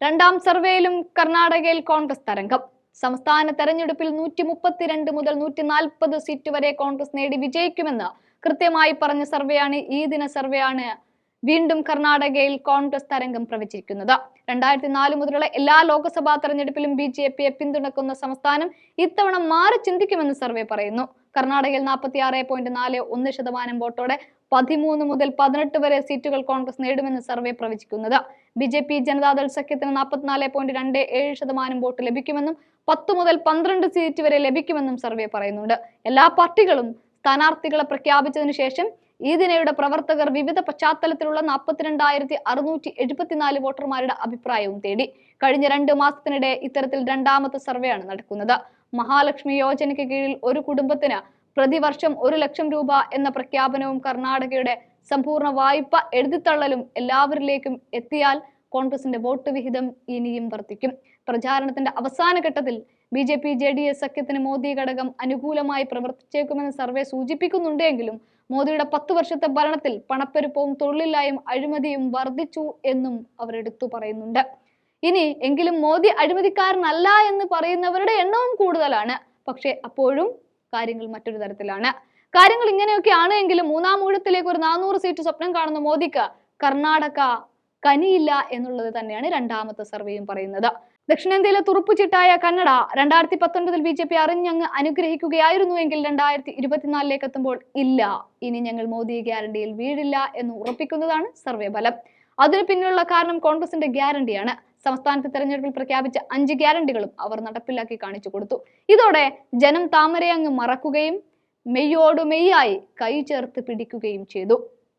രണ്ടാം സർവേയിലും കർണാടകയിൽ കോൺഗ്രസ് തരംഗം. സംസ്ഥാന തെരഞ്ഞെടുപ്പിൽ നൂറ്റി മുപ്പത്തിരണ്ട് മുതൽ നൂറ്റി നാൽപ്പത് സീറ്റ് വരെ കോൺഗ്രസ് നേടി വിജയിക്കുമെന്ന് കൃത്യമായി പറഞ്ഞ സർവേയാണ് ഈ ദിന സർവേയാണ് വീണ്ടും കർണാടകയിൽ കോൺഗ്രസ് തരംഗം പ്രവചിക്കുന്നത്. രണ്ടായിരത്തി നാല് മുതലുള്ള എല്ലാ ലോക്സഭാ തെരഞ്ഞെടുപ്പിലും ബി ജെ പിയെ പിന്തുണക്കുന്ന സംസ്ഥാനം ഇത്തവണ മാറി ചിന്തിക്കുമെന്ന് സർവേ പറയുന്നു. കർണാടകയിൽ നാൽപ്പത്തി ആറ് പോയിന്റ് നാല് ഒന്ന് ശതമാനം വോട്ടോടെ പതിമൂന്ന് മുതൽ പതിനെട്ട് വരെ സീറ്റുകൾ കോൺഗ്രസ് നേടുമെന്ന് സർവേ പ്രവചിക്കുന്നത്. ബി ജെ പി ജനതാദൾ സഖ്യത്തിന് നാൽപ്പത്തിനാല് പോയിന്റ് രണ്ട് ഏഴ് ശതമാനം വോട്ട് ലഭിക്കുമെന്നും പത്ത് മുതൽ പന്ത്രണ്ട് സീറ്റ് വരെ ലഭിക്കുമെന്നും സർവേ പറയുന്നുണ്ട്. എല്ലാ പാർട്ടികളും സ്ഥാനാർത്ഥികളെ പ്രഖ്യാപിച്ചതിനു ശേഷം ഈ ദിനയുടെ പ്രവർത്തകർ വിവിധ പശ്ചാത്തലത്തിലുള്ള നാൽപ്പത്തിരണ്ടായിരത്തി അറുന്നൂറ്റി എഴുപത്തിനാല് വോട്ടർമാരുടെ അഭിപ്രായവും തേടി. കഴിഞ്ഞ രണ്ട് മാസത്തിനിടെ ഇത്തരത്തിൽ രണ്ടാമത്തെ സർവേയാണ് നടക്കുന്നത്. മഹാലക്ഷ്മി യോജനയ്ക്ക് കീഴിൽ ഒരു കുടുംബത്തിന് പ്രതിവർഷം ഒരു ലക്ഷം രൂപ എന്ന പ്രഖ്യാപനവും കർണാടകയുടെ സമ്പൂർണ വായ്പ എഴുതിത്തള്ളലും എല്ലാവരിലേക്കും എത്തിയാൽ കോൺഗ്രസിന്റെ വോട്ട് വിഹിതം ഇനിയും വർദ്ധിക്കും. പ്രചാരണത്തിന്റെ അവസാന ഘട്ടത്തിൽ B J P J D S സഖ്യത്തിന് മോദി ഘടകം അനുകൂലമായി പ്രവർത്തിച്ചേക്കുമെന്ന് സർവേ സൂചിപ്പിക്കുന്നുണ്ടെങ്കിലും മോദിയുടെ പത്ത് വർഷത്തെ ഭരണത്തിൽ പണപ്പെരുപ്പവും തൊഴിലില്ലായും അഴിമതിയും വർദ്ധിച്ചു എന്നും അവർ എടുത്തു പറയുന്നുണ്ട്. ഇനി എങ്കിലും മോദി അഴിമതിക്കാരനല്ല എന്ന് പറയുന്നവരുടെ എണ്ണവും കൂടുതലാണ്. പക്ഷെ അപ്പോഴും കാര്യങ്ങൾ മറ്റൊരു തരത്തിലാണ്. കാര്യങ്ങൾ ഇങ്ങനെയൊക്കെ ആണ് എങ്കിലും മൂന്നാം ഊഴത്തിലേക്ക് ഒരു നാനൂറ് സീറ്റ് സ്വപ്നം കാണുന്ന മോദിക്ക് കർണാടക കനിയില്ല എന്നുള്ളത് തന്നെയാണ് രണ്ടാമത്തെ സർവേയും പറയുന്നത്. ദക്ഷിണേന്ത്യയിലെ തുറുപ്പുചിട്ടായ കന്നഡ രണ്ടായിരത്തി പത്തൊൻപതിൽ ബി ജെ പി അറിഞ്ഞങ്ങ് അനുഗ്രഹിക്കുകയായിരുന്നുവെങ്കിൽ രണ്ടായിരത്തി ഇരുപത്തിനാലിലേക്ക് എത്തുമ്പോൾ ഇല്ല ഇനി ഞങ്ങൾ മോദി ഗ്യാരണ്ടിയിൽ വീഴില്ല എന്ന് ഉറപ്പിക്കുന്നതാണ് സർവേ ഫലം. അതിനു പിന്നിലുള്ള കാരണം കോൺഗ്രസിന്റെ ഗ്യാരണ്ടിയാണ്. സംസ്ഥാനത്തെ തെരഞ്ഞെടുപ്പിൽ പ്രഖ്യാപിച്ച അഞ്ച് ഗ്യാരണ്ടികളും അവർ നടപ്പിലാക്കി കാണിച്ചു കൊടുത്തു. ഇതോടെ ജനം താമരയങ്ങ് മറക്കുകയും മെയ്യോടു മെയ്യായി കൈ ചേർത്ത് പിടിക്കുകയും ചെയ്തു.